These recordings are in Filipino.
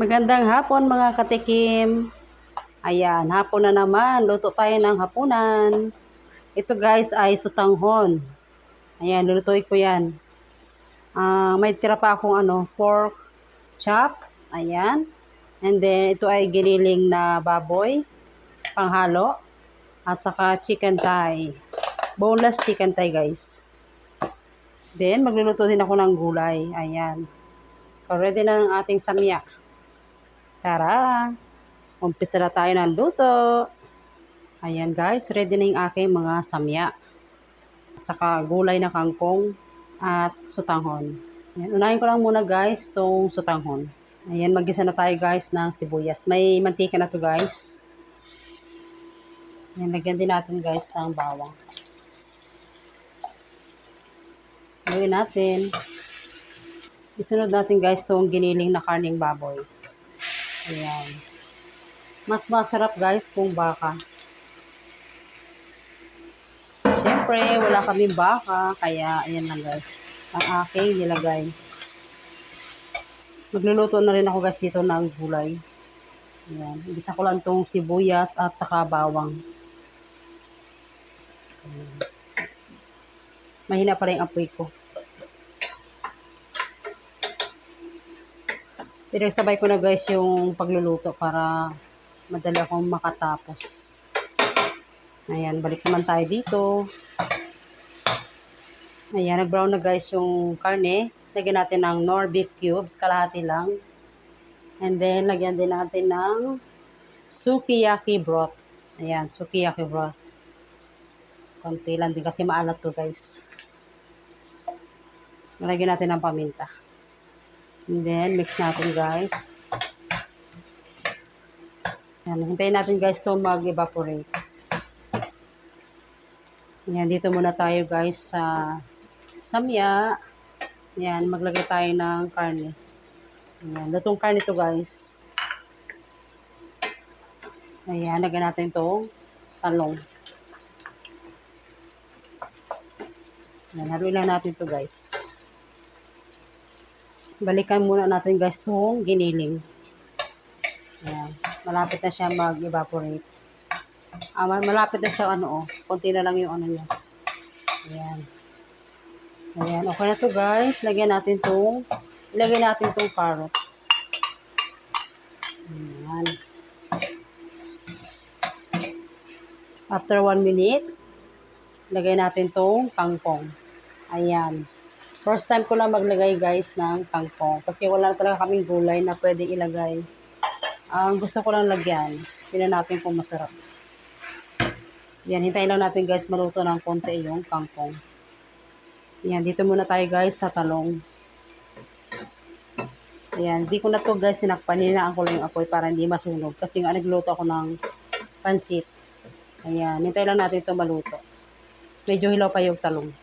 Magandang hapon mga katikim. Ayan, hapon na naman. Luto tayo ng hapunan. Ito guys ay sutanghon. Ayan, lulutuin ko yan. Ah, may tira pa akong ano, pork chop. Ayan. And then, ito ay giniling na baboy. Panghalo. At saka chicken thigh. Boneless chicken thigh guys. Then, magluluto din ako ng gulay. Ayan. Ready na ang ating samya. Tara! Umpisa na tayo ng luto. Ayan guys, ready na yung aking mga samya. Saka gulay na kangkong at sutanghon. Ayan, unahin ko lang muna guys tong sutanghon. Ayan, magisa na tayo guys ng sibuyas. May mantika na to guys. Ayan, lagyan din natin guys ng bawang. Gawin natin. Isunod natin guys tong giniling na karning baboy. Ayan. Mas masarap guys kung baka. Siyempre, wala kaming baka. Kaya, ayan lang guys. Ang aking nilagay. Magluluto na rin ako guys dito ng gulay. Ayan. Ibisa ko lang tong sibuyas at saka bawang. Ayan. Mahina pa rin apoy ko. Pinagsabay ko na guys yung pagluluto para madali akong makatapos. Ayan, balik naman tayo dito. Ayan, nag-brown na guys yung karne. Lagyan natin ng nor beef cubes, kalahati lang. And then, lagyan din natin ng sukiyaki broth. Ayan, sukiyaki broth. Konti lang din kasi maalat to guys. Lagyan natin ng paminta. And then, mix natin guys. Yan, hintayin natin guys to mag-evaporate. Yan, dito muna tayo guys sa samya. Yan, maglagay tayo ng karne. Yan, lutong karne to guys. Ayan, lagyan natin to talong. Yan, haluin lang natin to guys balikan muna natin guys itong giniling. Ayan. Malapit na siya mag-evaporate. Ah, malapit na siya ano oh. Konti na lang yung ano niya. Ayan. Ayan. Okay na to guys. Lagyan natin itong ilagay natin itong carrots. Ayan. After 1 minute, lagay natin itong kangkong. Ayan. First time ko lang maglagay guys ng kangkong. Kasi wala talaga kaming gulay na pwede ilagay. Ang gusto ko lang lagyan. Tingnan natin kung masarap. Yan, hintayin lang natin guys maluto ng konti yung kangkong. Yan, dito muna tayo guys sa talong. Ayan, di ko na to guys sinakpan. Ninaan ko lang yung apoy para hindi masunog. Kasi nga nagluto ako ng pansit. Ayan, hintayin lang natin ito maluto. Medyo hilaw pa yung talong.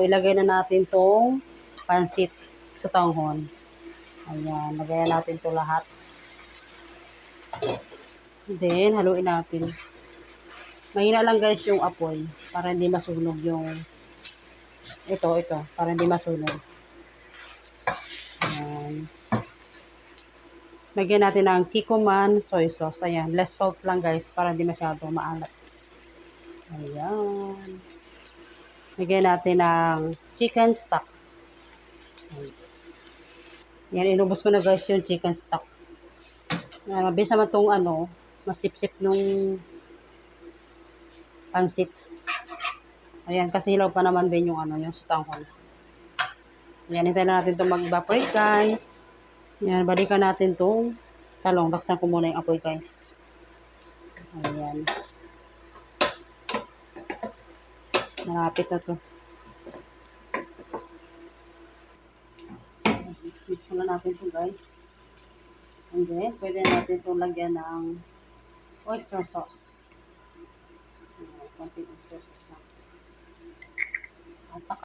Ilagay na natin tong pansit sa tanghon. Ayan, lagayan natin to lahat. Then, haluin natin. Mahina lang guys yung apoy para hindi masunog yung ito, ito, para hindi masunog. Ayan. Lagyan natin ng kikuman soy sauce. Ayan, less salt lang guys para hindi masyado maalat. Ayan. Lagyan natin ng chicken stock. Yan, inubos ko na guys yung chicken stock. Uh, mabilis naman itong ano, masipsip nung pansit. Ayan, kasi hilaw pa naman din yung ano, yung sutanghon. Ayan, hintayin na natin itong mag-evaporate guys. Ayan, balikan natin itong talong. Laksan ko muna yung apoy guys. Ayan. Malapit na to. Mix-mix na natin to guys. And then, pwede natin itong lagyan ng oyster sauce. Konting oyster sauce lang. At saka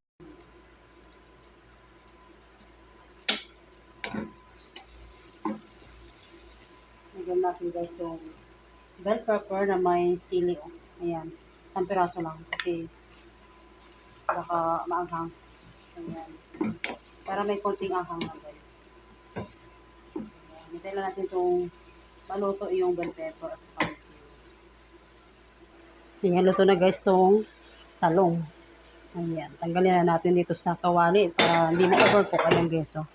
Lagyan natin guys yung bell pepper na may sili. Ayan. Isang piraso lang kasi baka maanghang. Ayan. Para may konting anghang na guys. Hintayin lang natin itong maluto yung bell pepper at saka. Ayan, luto na guys itong talong. Ayan, tanggalin na natin dito sa kawali para hindi ma-overcook ang geso.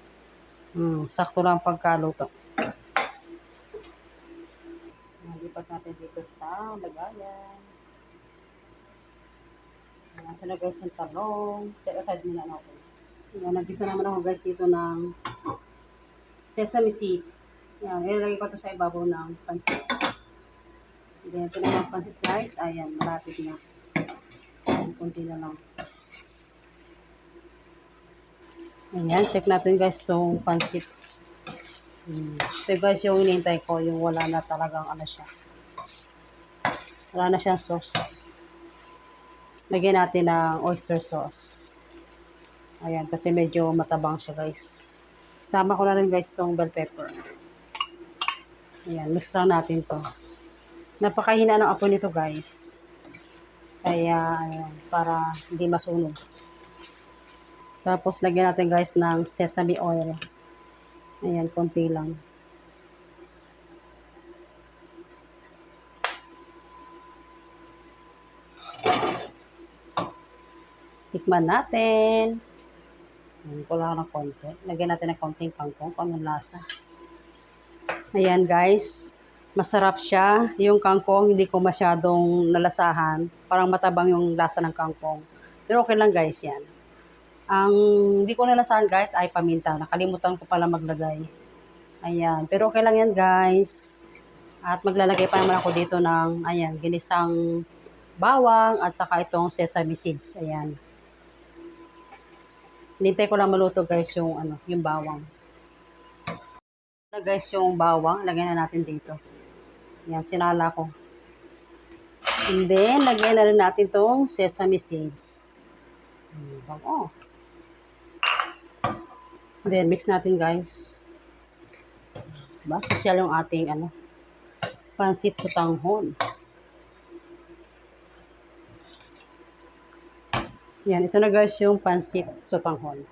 Hmm, sakto lang pagkaluto. Ayan, Lipat natin dito sa lagayan. Na guys yung talong. Set aside muna natin. Ayan, nagisa naman ako guys dito ng sesame seeds. Ayan, ilalagay ko ito sa ibabaw ng pansit. Then, ito naman pansit guys. Ayan, malapit na. Ayan, kunti na lang. Ayan, check natin guys itong pansit. Hmm. Ito guys yung inintay ko, yung wala na talagang ano siya. Wala na siyang sauce. Lagyan natin ng oyster sauce. Ayan, kasi medyo matabang siya guys. Sama ko na rin guys itong bell pepper. Ayan, mix lang natin to. Napakahina ng apoy nito guys. Kaya, ayan, para hindi masunog. Tapos, lagyan natin guys ng sesame oil. Ayan, konti lang. Tikman natin. Ayan, kulang ng konti. Lagyan natin ng konting kangkong kung anong lasa. Ayan guys, masarap siya. Yung kangkong, hindi ko masyadong nalasahan. Parang matabang yung lasa ng kangkong. Pero okay lang guys, yan. Ang hindi ko nalasahan guys ay paminta. Nakalimutan ko pala maglagay. Ayan. Pero okay lang yan guys. At maglalagay pa naman ako dito ng, ayan, ginisang bawang at saka itong sesame seeds. Ayan. Hinintay ko lang maluto guys yung, ano, yung bawang. Na guys yung bawang, lagyan na natin dito. Ayan, sinala ko. And then, lagyan na rin natin itong sesame seeds. Bango. Then, mix natin guys. Diba? Social yung ating ano, pansit kutanghon. Yan, ito na guys yung pansit sutanghon.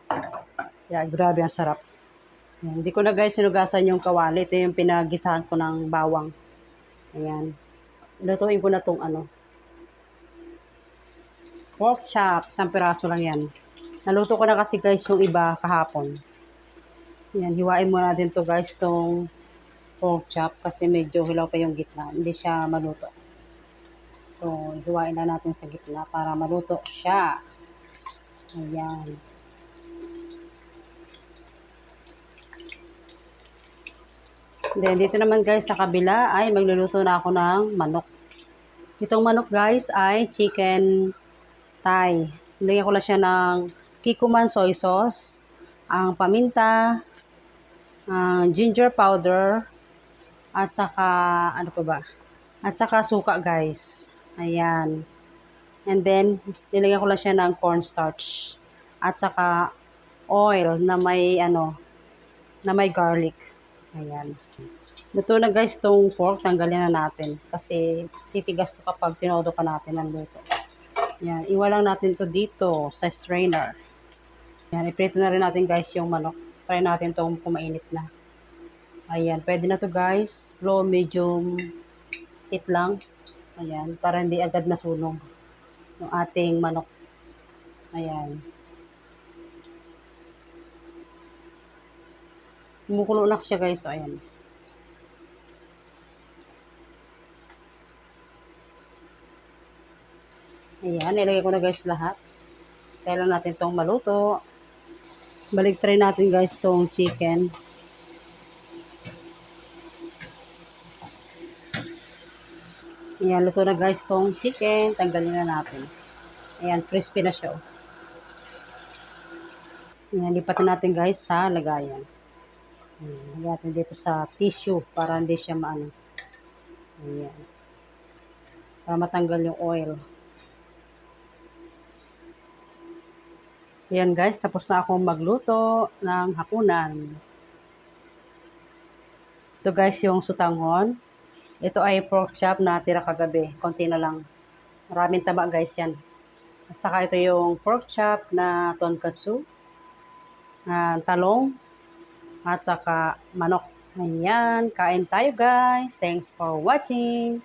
Yeah, grabe ang sarap. Yan, hindi ko na guys sinugasan yung kawali. Ito yung pinagisahan ko ng bawang. Ayan. Ilutuin ko na tong ano. Pork chop. Isang piraso lang yan. Naluto ko na kasi guys yung iba kahapon. Yan, hiwain muna natin to guys tong pork chop kasi medyo hilaw pa yung gitna. Hindi siya maluto. So, hiwain na natin sa gitna para maluto siya. Ayan. Then, dito naman guys sa kabila ay magluluto na ako ng manok. Itong manok guys ay chicken thigh. Nilagyan ko lang siya ng kikuman soy sauce, ang paminta, ang ginger powder, at saka, ano pa ba? At saka suka guys. Ayan. And then, nilagyan ko lang siya ng cornstarch. At saka oil na may ano, na may garlic. Ayan. Luto na guys tong pork, tanggalin na natin. Kasi titigas to kapag tinodo pa natin ng luto. Ayan, iwalang natin to dito sa strainer. Ayan, iprito na rin natin guys yung manok. Try natin tong kumainit na. Ayan, pwede na to guys. Low, medium heat lang. Ayan, para hindi agad masunog yung ating manok. Ayan. Kumukulo na siya guys. So, ayan. Ayan, nilagay ko na guys lahat. Kailan natin itong maluto. Balik try natin guys itong chicken. Ayan, luto na guys itong chicken. Tanggalin na natin. Ayan, crispy na siya. oh. Ayan, lipat na natin guys sa lagayan. Ayan, natin dito sa tissue para hindi siya maano. Ayan. Para matanggal yung oil. Ayan guys, tapos na akong magluto ng hapunan. Ito guys yung sutanghon. Ito ay pork chop na tira kagabi. Konti na lang. Maraming taba guys yan. At saka ito yung pork chop na tonkatsu. ah, talong. At saka manok. Ayan, kain tayo guys. Thanks for watching.